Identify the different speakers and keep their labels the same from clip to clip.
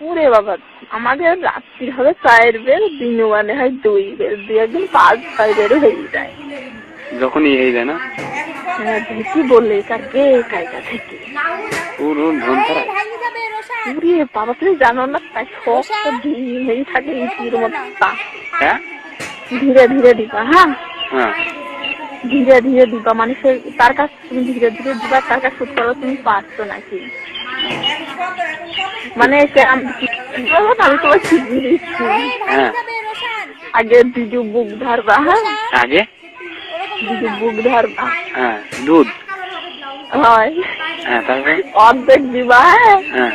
Speaker 1: ওরে বাবা আমাদের রাত্রি হবে চায়ের বের দিন মানে হয় দুই বের দুই একদিন পাঁচ ছয় বেরও হয়ে যায়।
Speaker 2: যখনই এই যায় না?
Speaker 1: হ্যাঁ কি বললে কার কে কায়দা থেকে?
Speaker 2: ধন
Speaker 1: বাবা তুমি জানো না তাই সব তো দিন হয়ে থাকে ইটির মতো।
Speaker 2: হ্যাঁ?
Speaker 1: ধীরে ধীরে দিবা হ্যাঁ?
Speaker 2: হ্যাঁ।
Speaker 1: ধীরে ধীরে দিবা। মানে সে তার কাছে তুমি ধীরে ধীরে দিবা তার কাছে করো তুমি পারছ নাকি? মানে আমি তোমার ঠিক দিচ্ছি
Speaker 2: হ্যাঁ।
Speaker 1: আগে দিদু বুক ধরবা। হ্যাঁ
Speaker 2: আগে?
Speaker 1: দিদু বুক ধরবা।
Speaker 2: হ্যাঁ দুধ।
Speaker 1: হয়।
Speaker 2: হ্যাঁ
Speaker 1: অর্ধেক দিবা হ্যাঁ।
Speaker 2: হ্যাঁ।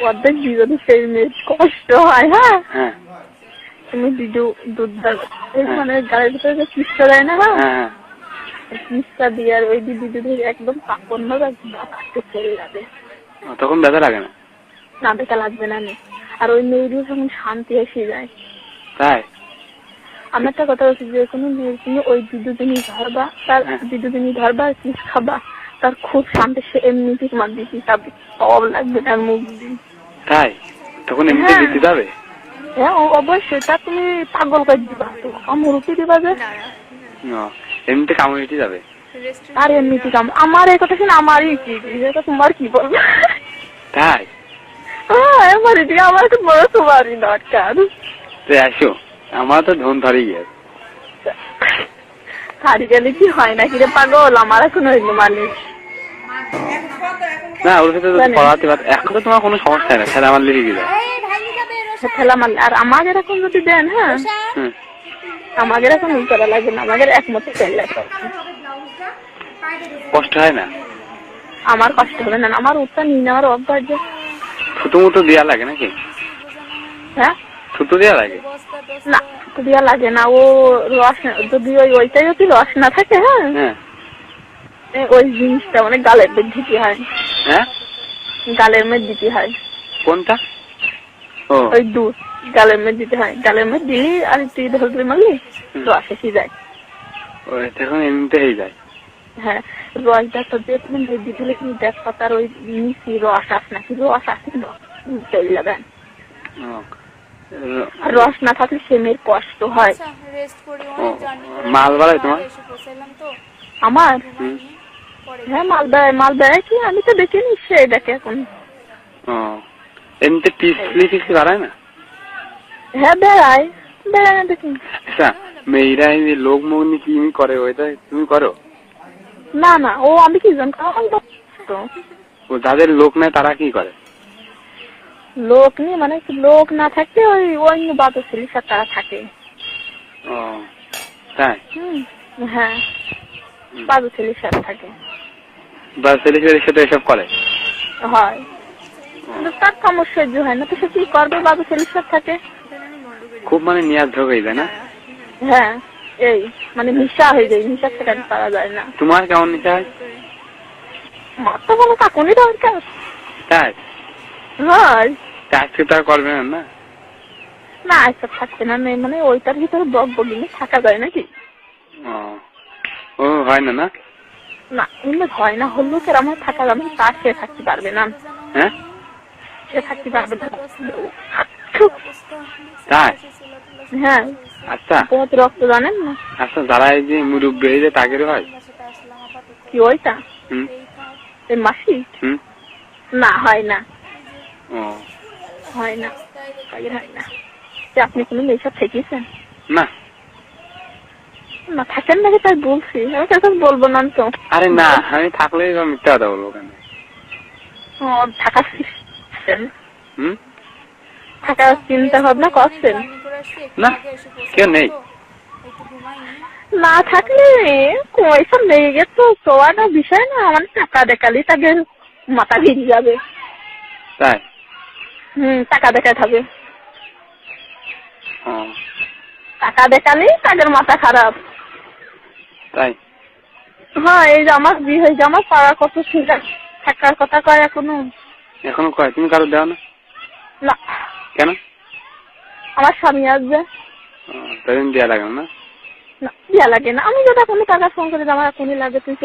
Speaker 1: অর্ধেক দিবে তো সেই মেয়ের কষ্ট হয় হ্যাঁ।
Speaker 2: হ্যাঁ।
Speaker 1: তুমি দিদু দুধ এই মানে গাড়ির ভিতরে যে দেয় না? হ্যাঁ।
Speaker 2: হ্যাঁ হ্যাঁ
Speaker 1: দিয়ে আর ওই দিদি দিদি একদম কাপড় না কাটতে চলে যাবে।
Speaker 2: তখন ব্যথা লাগে না?
Speaker 1: না দেখা লাগবে না নে। আর ওই মেয়েরও যখন শান্তি এসে যায়।
Speaker 2: তাই?
Speaker 1: আমি একটা কথা বলছি যে কোনো মেয়ের তুমি ওই ধরবা তার
Speaker 2: হ্যাঁ।
Speaker 1: ধরবা আর কিস খাবা তার খুব শান্তি সে এমনিতে তোমার দিতে যাবে সব লাগবে তার মুখ দিয়ে।
Speaker 2: তাই? তখন এমনিতে
Speaker 1: হ্যাঁ।
Speaker 2: দিতে যাবে?
Speaker 1: হ্যাঁ অবশ্যই। তা তুমি পাগল করে দিবা। তো আমরুপি দিবা যে।
Speaker 2: ও, এমনিতে কামড়ে দিতে যাবে।
Speaker 1: আর এমনিতে কাম আমার এই কথা শুনে আমারই কি এটা তোমার কি বলব
Speaker 2: তাই?
Speaker 1: হ্যাঁ আমার এদিকে আমার তো বড় তোমারই দরকার
Speaker 2: আসো আমার তো ধন ধরে গিয়েছে
Speaker 1: হারি গেলে কি হয় না কিরে পাগল? আমার এখন হইল মালিক
Speaker 2: না ওর সাথে তো পড়াতে পার এখন তো তোমার কোনো সমস্যা হয় না খেলা আমার লেগে যায়
Speaker 1: ঠেলা মারলে আর আমাদের এখন যদি দেন হ্যাঁ? আমাদের এখন করা লাগবে না আমাদের একমতে
Speaker 2: কষ্ট হয় না?
Speaker 1: আমার কষ্ট হবে না আমার উত্তর নিয়ে নেওয়ার অভ্যাস যে
Speaker 2: থুতু মুতু দেওয়া লাগে নাকি?
Speaker 1: হ্যাঁ?
Speaker 2: থুতু দেওয়া লাগে?
Speaker 1: না তো দেওয়া লাগে না ও রস যদি ওই ওইটাই যদি রস না থাকে হ্যাঁ?
Speaker 2: হ্যাঁ।
Speaker 1: ওই জিনিসটা মানে গালের মধ্যে দিতে হয়।
Speaker 2: হ্যাঁ?
Speaker 1: গালের মধ্যে দিতে হয়।
Speaker 2: কোনটা?
Speaker 1: ওই দুধ। গালের মধ্যে দিতে হয়। গালের মধ্যে দিলি আর তুই ধরবি মারলি
Speaker 2: হুম।
Speaker 1: রস এসে যায়।
Speaker 2: ওই তখন এমনিতে হয়ে যায়।
Speaker 1: হ্যাঁ রসটা তো দেখবেন যে দিলে কিন্তু দেখো ওই মিশি রস আস নাকি? রস আসে
Speaker 2: ও,
Speaker 1: আর রস না থাকলে সে মেয়ের কষ্ট হয়।
Speaker 3: রেস্ট করি
Speaker 2: ও,
Speaker 3: অনেক জার্নি
Speaker 2: মাল বাড়ায় তোমার?
Speaker 1: আমার? হ্যাঁ মাল দেয় মাল দেয় কি? আমি তো দেখিনি সে দেখে এখন।
Speaker 2: এমনিতে টিসলি টিসলি বাড়ায় না?
Speaker 1: হ্যাঁ বেড়ায় বেড়ায় না দেখি
Speaker 2: আচ্ছা মেয়েরা এই লোক মুখ নিয়ে কি করে ওইটা তুমি করো?
Speaker 1: না না ও আমি কি জানি?
Speaker 2: ও যাদের লোক নেয় তারা কি করে?
Speaker 1: লোক নেই মানে লোক না থাকলে ওই অন্য বাবা ছেলের তারা থাকে।
Speaker 2: ও তাই?
Speaker 1: হ্যাঁ বাবু ছেলের সাথে থাকে।
Speaker 2: বা ছেলে ছেলের সাথে এসব করে?
Speaker 1: হয়। তার কামড় সহ্য হয় না তো সে কি করবে বাবু ছেলের সাথে থাকে?
Speaker 2: খুব মানে নিয়াজ ঢোক হয়ে যায় না?
Speaker 1: হ্যাঁ এই মানে মিশা হয়ে যায় মিশা থেকে পারা যায় না।
Speaker 2: তোমার কেমন নিতে হয়
Speaker 1: মাত্র বলো কাকুনি দরকার
Speaker 2: তাই?
Speaker 1: হয়।
Speaker 2: তা আজকে তো আর করবে না না?
Speaker 1: না এসব থাকছে না মেয়ে মানে ওইটার ভিতরে বক বগিনে থাকা যায় নাকি?
Speaker 2: ও ও হয় না না?
Speaker 1: না এমনি হয় না হলেও কেরম থাকা যাবে না, তা সে থাকতে পারবে না।
Speaker 2: হ্যাঁ?
Speaker 1: সে থাকতে পারবে না।
Speaker 2: তাই।
Speaker 1: হ্যাঁ।
Speaker 2: আচ্ছা।
Speaker 1: বহুত রক্ত জানেন না?
Speaker 2: আচ্ছা যারা এই যে মুরব্বী এই যে তাগের হয়
Speaker 1: কি ওইটা?
Speaker 2: হুম।
Speaker 1: এই মাসি?
Speaker 2: হুম।
Speaker 1: না হয় না।
Speaker 2: ও।
Speaker 1: হয় না। হয় না। যে আপনি কোনো থেকেছেন
Speaker 2: না।
Speaker 1: না থাকেন নাকি তাই বলছি। আমি তো বলব না তো।
Speaker 2: আরে না আমি থাকলে মিথ্যা কথা বলব কেন?
Speaker 1: ও,
Speaker 2: হুম?
Speaker 1: থাকার চিন্তা ভাবনা করছেন?
Speaker 2: না, কেউ নেই।
Speaker 3: তো,
Speaker 1: থাকলে পয়সা লেগে গেছে সোয়াটা বিষয় না মানে টাকা দেখালি তাকে মাথা ভিজে যাবে।
Speaker 2: তাই?
Speaker 1: হুম টাকা দেখাতে হবে টাকা দেখালি তাদের মাথা খারাপ।
Speaker 2: তাই?
Speaker 1: হ্যাঁ এই যে আমার বিয়ে হয়েছে আমার পাড়া কত ছিল থাকার কথা কয় এখনও?
Speaker 2: এখনও কয়? তুমি কারও দেও না
Speaker 1: না।
Speaker 2: কেন?
Speaker 1: আমার স্বামী আসবে।
Speaker 2: তাই দেওয়া লাগে না?
Speaker 1: না ইয়া লাগে না। আমি যদি কোনো টাকা ফোন করে আমার এখনই লাগে তুই